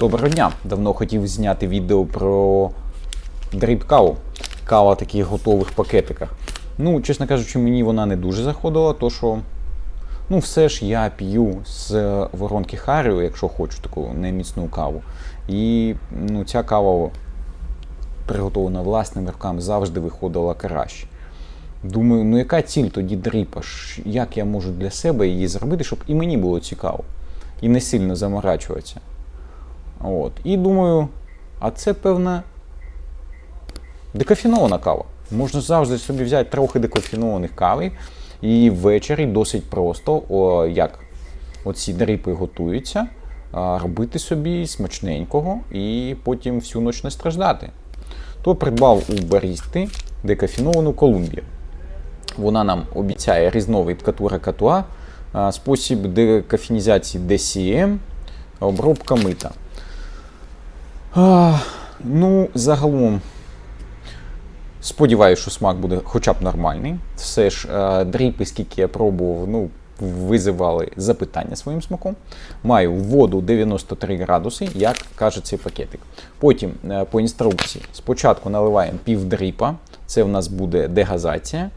Доброго дня! Давно хотів зняти відео про дріб каву. Кава в таких готових пакетиках. Ну, чесно кажучи, мені вона не дуже заходила, то що. Ну, все ж я п'ю з воронки Харіо, якщо хочу таку неміцну каву. І ну, ця кава, приготовлена власними руками, завжди виходила краще. Думаю, ну яка ціль тоді дріпа? Як я можу для себе її зробити, щоб і мені було цікаво, і не сильно заморачуватися. От. І думаю, а це певна декофінована кава. Можна завжди собі взяти трохи декофінованих кави, і ввечері досить просто, о, як оці дріпи готуються, робити собі смачненького і потім всю ніч не страждати. То придбав у барісти декофіновану Колумбію. Вона нам обіцяє різновид катура катуа, спосіб декафінізації DCM, обробка мита. А, ну, загалом, сподіваюся, що смак буде хоча б нормальний. Все ж е, дріпи, скільки я пробував, ну, визивали запитання своїм смаком. Маю воду 93 градуси, як каже цей пакетик. Потім е, по інструкції спочатку наливаємо пів дріпа, це в нас буде дегазація.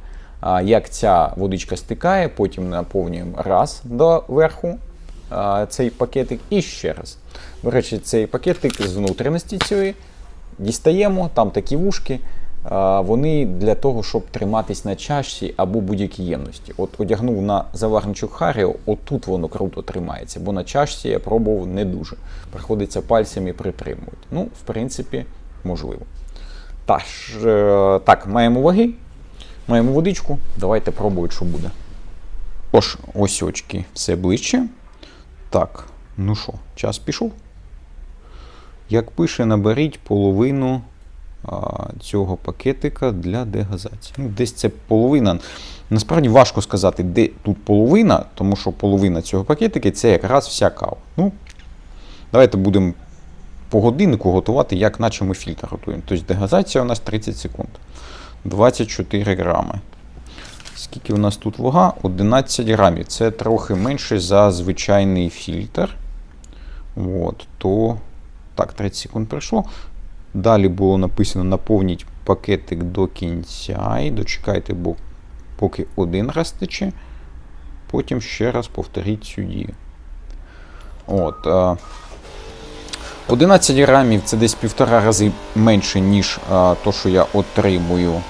Як ця водичка стикає, потім наповнюємо раз до верху цей пакетик і ще раз. До речі, цей пакетик з внутрішності цієї дістаємо, там такі вушки. Вони для того, щоб триматись на чашці або будь-якій ємності. От одягнув на заварничок Харіо, отут воно круто тримається, бо на чашці я пробував не дуже. Приходиться пальцями притримувати. Ну, в принципі, можливо. Тож, е, так, маємо ваги, маємо водичку. Давайте пробувати, що буде. Тож, ось очки, все ближче. Так, ну що, час пішов. Як пише, наберіть половину а, цього пакетика для дегазації. Ну, десь це половина. Насправді важко сказати, де тут половина, тому що половина цього пакетика це якраз вся кава. Ну, давайте будемо по годиннику готувати, як наче ми фільтр готуємо. Тобто дегазація у нас 30 секунд. 24 грами. Скільки у нас тут вага? 11 грамів. Це трохи менше за звичайний фільтр. От, то так, 30 секунд пройшло. Далі було написано наповніть пакетик до кінця. І дочекайте, бо поки один раз тече. Потім ще раз повторіть цю дію. От, е, 11 грамів це десь півтора рази менше, ніж то, що я отримую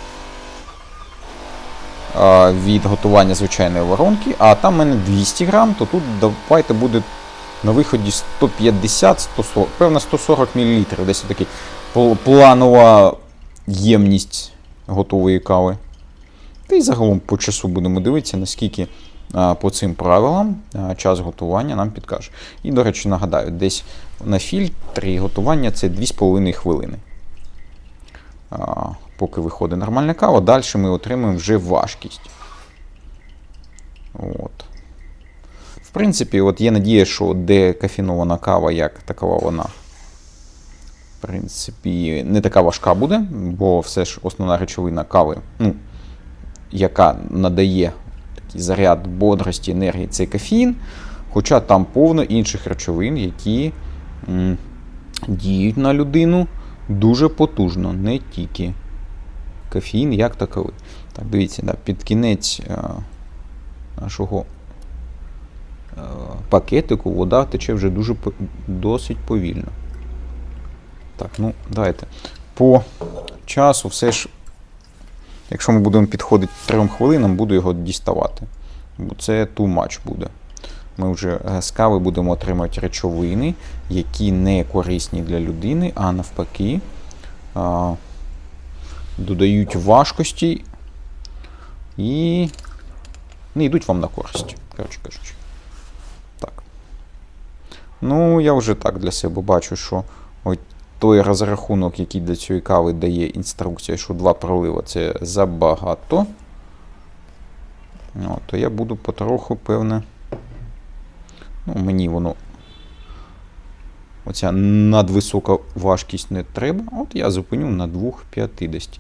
від готування звичайної воронки, а там в мене 200 грам, то тут давайте буде на виході 150, 140, певно 140 мл. Десь такий планова ємність готової кави. Та й загалом по часу будемо дивитися, наскільки по цим правилам час готування нам підкаже. І, до речі, нагадаю, десь на фільтрі готування це 2,5 хвилини. Поки виходить нормальна кава, далі ми отримуємо вже важкість. От. В принципі, от є надія, що декафінована кава, як такова вона, в принципі, не така важка буде, бо все ж основна речовина кави, ну, яка надає такий заряд бодрості, енергії, це кофеїн. Хоча там повно інших речовин, які м, діють на людину дуже потужно, не тільки кофеїн як таковий. Так, дивіться, да, під кінець е, нашого е, пакетику вода тече вже дуже досить повільно. Так, ну давайте. По часу все ж, якщо ми будемо підходити трьом хвилинам, буду його діставати. Бо це too much буде. Ми вже е, з кави будемо отримати речовини, які не корисні для людини, а навпаки а, додають важкості і не йдуть вам на користь, коротше кажучи. Так. Ну, я вже так для себе бачу, що той розрахунок, який для цієї кави дає інструкція, що два пролива це забагато. Ну, то я буду потроху, певне. Ну, мені воно. Оця надвисока важкість не треба. От я зупиню на 2,50.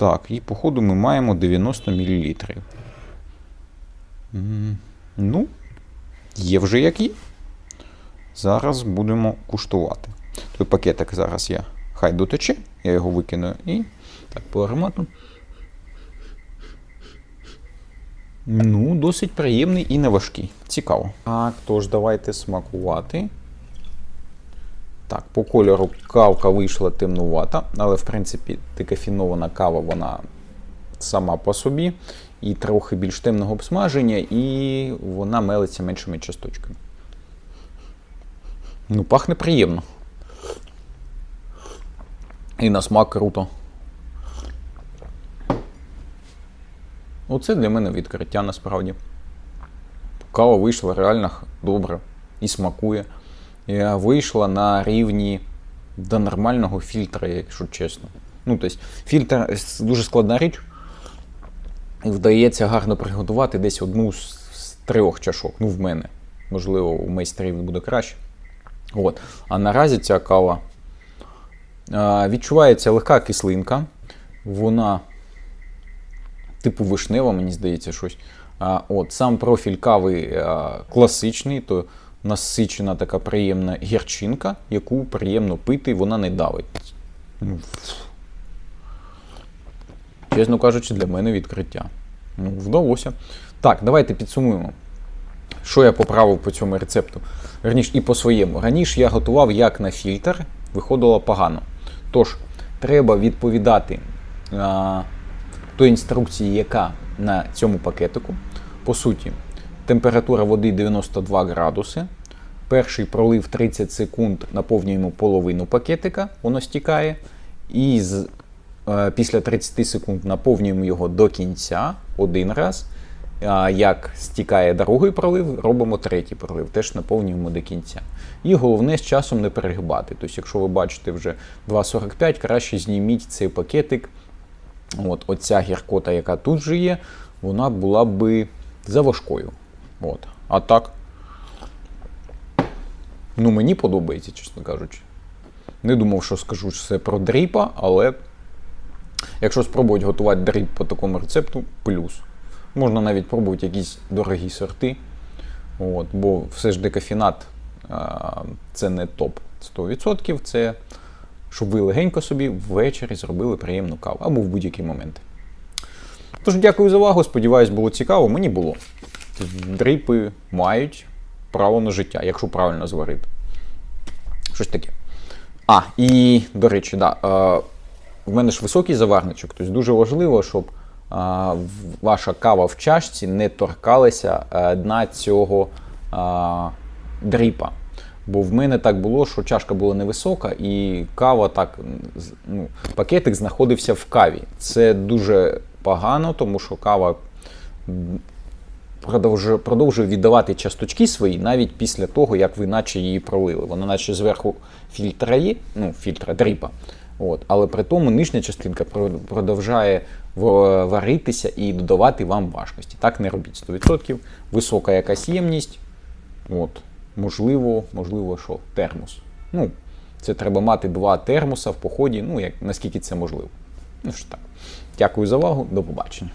Так, і по ходу ми маємо 90 мл. Ну, є вже як є. зараз будемо куштувати. Той пакетик зараз я хай дотече, я його викину і так по аромату. Ну, досить приємний і не важкий. Цікаво. Так, тож давайте смакувати. Так, по кольору кавка вийшла темнувата, але в принципі декафінована кава вона сама по собі, і трохи більш темного обсмаження, і вона мелиться меншими часточками. Ну, пахне приємно. І на смак круто. Оце для мене відкриття насправді. Кава вийшла реально добре і смакує. І вийшла на рівні до нормального фільтра, якщо чесно. Ну, тобто, фільтр дуже складна річ. І вдається гарно приготувати десь одну з трьох чашок. Ну, в мене. Можливо, у майстрів буде краще. От. А наразі ця кава а, відчувається легка кислинка. Вона типу вишнева, мені здається, щось. А, от, сам профіль кави а, класичний, то насичена така приємна гірчинка, яку приємно пити, вона не давить. Ну, Чесно кажучи, для мене відкриття. Ну, вдалося. Так, давайте підсумуємо. Що я поправив по цьому рецепту? Верніше, і по своєму. Раніше я готував як на фільтр, виходило погано. Тож, треба відповідати а, той інструкції, яка на цьому пакетику. По суті, температура води 92 градуси. Перший пролив 30 секунд, наповнюємо половину пакетика, воно стікає. І з, е, після 30 секунд наповнюємо його до кінця один раз. А як стікає другий пролив, робимо третій пролив, теж наповнюємо до кінця. І головне з часом не перегибати. Тобто, якщо ви бачите вже 2,45, краще зніміть цей пакетик. От, оця гіркота, яка тут же є, вона була би за важкою. От. А так. Ну, мені подобається, чесно кажучи. Не думав, що скажу все про дріпа, але якщо спробувати готувати дріп по такому рецепту, плюс. Можна навіть пробувати якісь дорогі сорти. От, бо все ж декафінат це не топ 100%. Це щоб ви легенько собі ввечері зробили приємну каву або в будь-який момент. Тож, дякую за увагу. Сподіваюсь, було цікаво. Мені було. Дріпи мають право на життя, якщо правильно зварити. Щось таке. А, і, до речі, да, е, в мене ж високий заварничок, тобто дуже важливо, щоб е, ваша кава в чашці не торкалася е, дна цього е, дріпа. Бо в мене так було, що чашка була невисока, і кава так, ну, пакетик знаходився в каві. Це дуже погано, тому що кава продовжує, продовжує віддавати часточки свої навіть після того, як ви наче її пролили. Вона наче зверху фільтра є, ну, фільтра дріпа. От. Але при тому нижня частинка про- продовжує варитися і додавати вам важкості. Так не робіть 100%. Висока якась ємність. От. Можливо, можливо, що термос. Ну, це треба мати два термоса в поході, ну, як, наскільки це можливо. Ну що так. Дякую за увагу, до побачення.